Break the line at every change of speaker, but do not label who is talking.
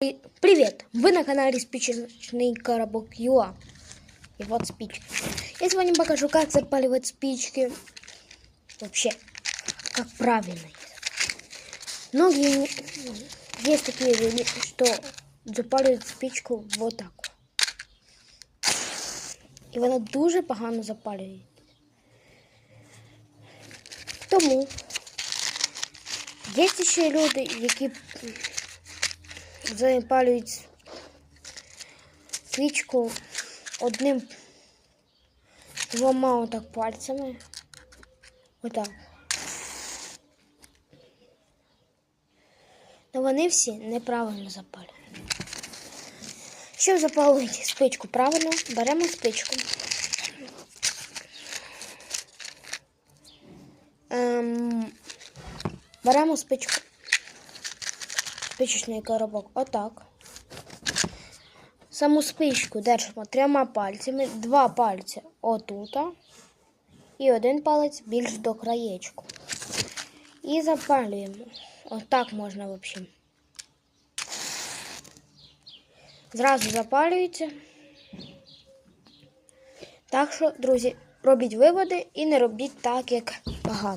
И- Привет! Вы на канале Спичечный Коробок ЮА. И вот спички. Я сегодня покажу, как запаливать спички. Вообще, как правильно. их запаливать. Многие не- есть такие люди, что запалюють спичку вот так. от. І вона дуже погано запалює. Тому є ще люди, які запалюють свічку одним двома отак пальцями. Отак. Но вони всі неправильно запалюють. Щоб запалити спичку правильно, беремо спичку. Ем, беремо спичку. Спичечний коробок. Отак. Саму спичку держимо трьома пальцями, два пальці отута і один палець більш до краєчку. І запалюємо. Отак можна взагалі. Зразу запалюється. Так що, друзі, робіть виводи і не робіть так, як погано.